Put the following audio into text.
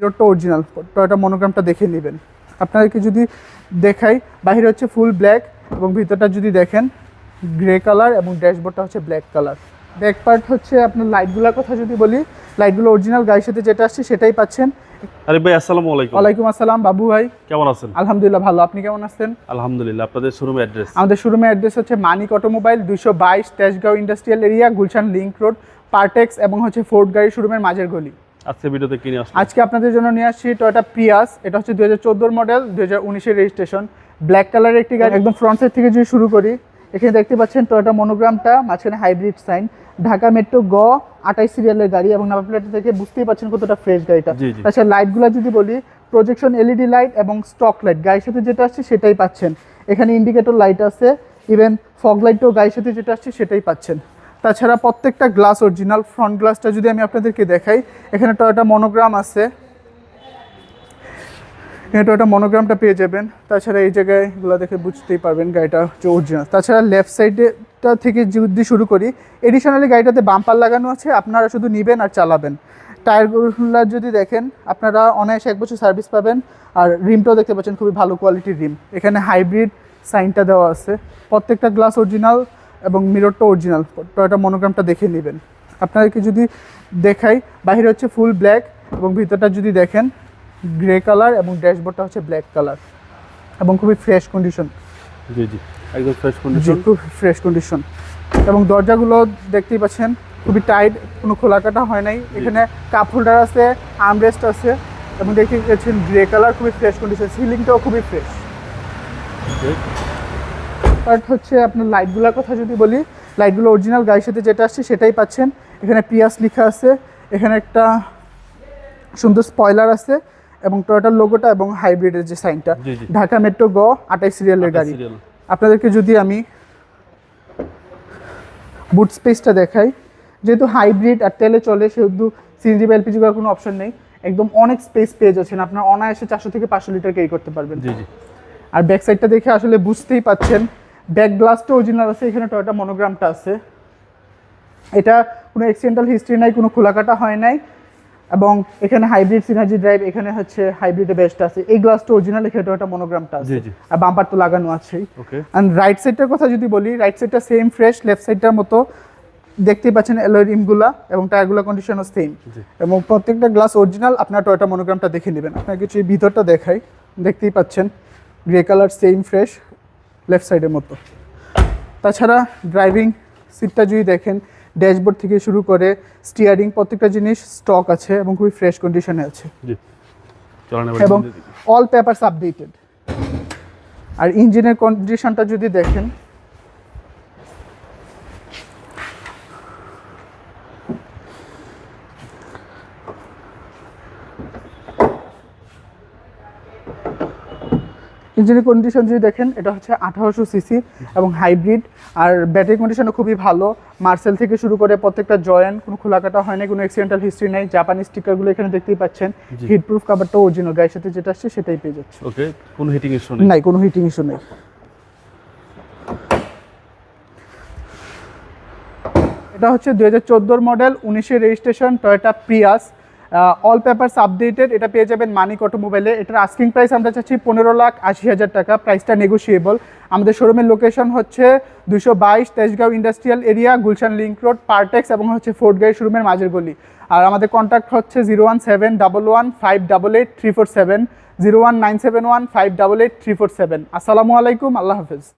মিররটা original Toyota মনোগ্রামটা দেখে নেবেন। আপনাদেরকে যদি দেখাই বাহিরে হচ্ছে ফুল ব্ল্যাক এবং ভিতরটা যদি দেখেন গ্রে কালার এবং ড্যাশবোর্ডটা হচ্ছে ব্ল্যাক কালার ব্যাক পার্ট হচ্ছে আপনার লাইটগুলোর কথা যদি বলি লাইটগুলো অরিজিনাল গাড়ির সাথে যেটা আসছে সেটাই পাচ্ছেন। আরে ভাই আসসালামু আলাইকুম। ওয়ালাইকুম আসসালাম বাবু ভাই। কেমন আছেন? আলহামদুলিল্লাহ ভালো। আপনি কেমন আছেন? আলহামদুলিল্লাহ আপনাদের শোরুম অ্যাড্রেস আমাদের শোরুমের অ্যাড্রেস হচ্ছে মানিক অটোমোবাইল দুইশো বাইশ Tejgaon industrial area Gulshan link road Partex এবং হচ্ছে ফোর্ড গাড়ি শোরুমের মাঝের গলি। আজকে ভিডিওতে কিনে আসলাম আজকে আপনাদের জন্য নিয়ে আসছি টয়টা প্রিয়াস এটা হচ্ছে দুই হাজার চোদ্দোর মডেল দুই হাজার উনিশের রেজিস্ট্রেশন ব্ল্যাক কালারের একটি গাড়ি। একদম ফ্রন্ট সাইড থেকে যদি শুরু করি এখানে দেখতে পাচ্ছেন টয়টা মনোগ্রামটা মাঝখানে হাইব্রিড সাইন ঢাকা মেট্রো গ আটাইশ সিরিয়ালের গাড়ি এবং নাম্বার প্লেট থেকে বুঝতেই পারছেন কতটা ফ্রেশ গাড়িটা। তাছাড়া লাইটগুলো যদি বলি প্রজেকশন এলইডি লাইট এবং স্টক লাইট গাড়ির সাথে যেটা আসছে সেটাই পাচ্ছেন। এখানে ইন্ডিকেটর লাইট আছে। ইভেন ফগ লাইটও গাড়ির সাথে যেটা আসছে সেটাই পাচ্ছেন। তাছাড়া প্রত্যেকটা গ্লাস অরিজিনাল ফ্রন্ট গ্লাসটা যদি আমি আপনাদেরকে দেখাই, এখানে টয়োটা মনোগ্রাম আছে। এখানে টয়োটা মনোগ্রামটা পেয়ে যাবেন। তাছাড়া এই জায়গায় এগুলো দেখে বুঝতেই পারবেন গাড়িটা হচ্ছে অরিজিনাল তাছাড়া লেফট সাইডেটা থেকে যদি শুরু করি এডিশনালি গাড়িটাতে বাম্পার লাগানো আছে, আপনারা শুধু নেবেন আর চালাবেন। টায়ারগুলো যদি দেখেন, আপনারা অনায়াসে এক বছর সার্ভিস পাবেন, আর রিমটাও দেখতে পাচ্ছেন খুবই ভালো কোয়ালিটির রিম এখানে হাইব্রিড সাইনটা দেওয়া আছে। প্রত্যেকটা গ্লাস অরিজিনাল এবং মিররটা অরিজিনাল টয়োটা মনোগ্রামটা দেখে নেবেন। আপনাদেরকে যদি দেখাই বাইরে হচ্ছে ফুল ব্ল্যাক এবং ভিতরটা যদি দেখেন গ্রে কালার এবং ড্যাশবোর্ডটা হচ্ছে ব্ল্যাক কালার এবং খুবই ফ্রেশ কন্ডিশন জি জি একদম ফ্রেশ কন্ডিশন খুব ফ্রেশ কন্ডিশন এবং দরজাগুলো দেখতেই পাচ্ছেন খুবই টাইট কোনো খোলা কাটা হয় নাই। এখানে কাপ হোল্ডার আছে আর্মরেস্ট আছে এবং দেখতে পাচ্ছেন গ্রে কালার খুবই ফ্রেশ কন্ডিশন সিলিংটাও খুবই ফ্রেশ বাট হচ্ছে আপনার লাইটগুলোর কথা যদি বলি লাইটগুলো অরিজিনাল গাড়ির সাথে যেটা আসছে সেটাই পাচ্ছেন। এখানে পিয়াস লেখা আছে এখানে একটা সুন্দর স্পয়লার আছে এবং টয়োটার লোগোটা এবং হাইব্রিডের যে সাইনটা। ঢাকা মেট্রো গ আটাইশ সিরিয়ালের গাড়ি। আপনাদেরকে যদি আমি বুট স্পেসটা দেখাই যেহেতু হাইব্রিড আর তেলে চলে সেহেতু সিএনজি বা এলপিজি করার কোনো অপশন নেই একদম অনেক স্পেস পেয়ে যাচ্ছেন। আপনার অনায়াসে চারশো থেকে পাঁচশো লিটার ক্যারি করতে পারবেন। আর ব্যাক সাইডটা দেখে আসলে বুঝতেই পাচ্ছেন ব্যাক গ্লাসটা অরিজিনাল আছে এখানে টয়টা মনোগ্রামটা আছে। এটা কোনো এক্সিডেন্টাল হিস্ট্রি নাই কোনো খোলাকাটা হয় নাই। এবং এখানে হাইব্রিড সিনার্জি ড্রাইভ এখানে হচ্ছে হাইব্রিডে বেস্ট আছে। এই গ্লাসটা অরিজিনাল এখানে টয়োটা মনোগ্রামটা আছে। আর বাম্পার তো লাগানো আছেই। ওকে অ্যান্ড রাইট সাইডটার কথা যদি বলি রাইট সাইডটা সেম ফ্রেশ লেফট সাইডটার মতো। দেখতেই পাচ্ছেন এলোয় রিমগুলা এবং টায়ারগুলো কন্ডিশনও সেম এবং প্রত্যেকটা গ্লাস অরিজিনাল আপনার টয়টা মনোগ্রামটা দেখে নেবেন। আপনার কিছু ভিতরটা দেখাই দেখতেই পাচ্ছেন grey colour same fresh left সাইডের মতো। তাছাড়া ড্রাইভিং সিটটা যদি দেখেন ড্যাশবোর্ড থেকে শুরু করে স্টিয়ারিং প্রত্যেকটা জিনিস স্টক আছে এবং খুবই ফ্রেশ কন্ডিশনে আছে। এবং অল পেপার আপডেটেড আর ইঞ্জিনের কন্ডিশনটা যদি দেখেন ইঞ্জিনের কন্ডিশন যদি দেখেন এটা হচ্ছে আঠারোশো সিসি এবং হাইব্রিড আর ব্যাটারি কন্ডিশনও খুবই ভালো। মার্সেল থেকে শুরু করে প্রত্যেকটা জয়েন্ট কোনো খোলাকাটা হয় না কোনো অ্যাক্সিডেন্টাল হিস্ট্রি নেই। জাপানি স্টিকারগুলো এখানে দেখতেই পাচ্ছেন। জি। হিট প্রুফ কাভারটা অরিজিনাল গায়ের সাথে যেটা আসছে সেটাই পেয়ে যাচ্ছে ওকে কোনো হিটিং ইস্যু নেই? নাই কোনো হিটিং ইস্যু নেই। এটা হচ্ছে দু হাজার চোদ্দোর মডেল উনিশের registration Toyota Prius all papers updated এটা পেয়ে যাবেন মানিক অটোমোবাইলে এটার আস্কিং প্রাইস আমরা চাচ্ছি পনেরো লাখ আশি হাজার টাকা। প্রাইসটা নেগোসিয়েবল আমাদের শোরুমের লোকেশন হচ্ছে দুশো বাইশ Tejgaon industrial area Gulshan link road Partex এবং হচ্ছে ফোর্ট গাড়ি শোরুমের মাঝের গলি। আর আমাদের কন্ট্যাক্ট হচ্ছে zero one seven double one five double eight three four seven zero one nine seven one five double eight three four seven আসসালামু আলাইকুম, আল্লাহ হাফেজ।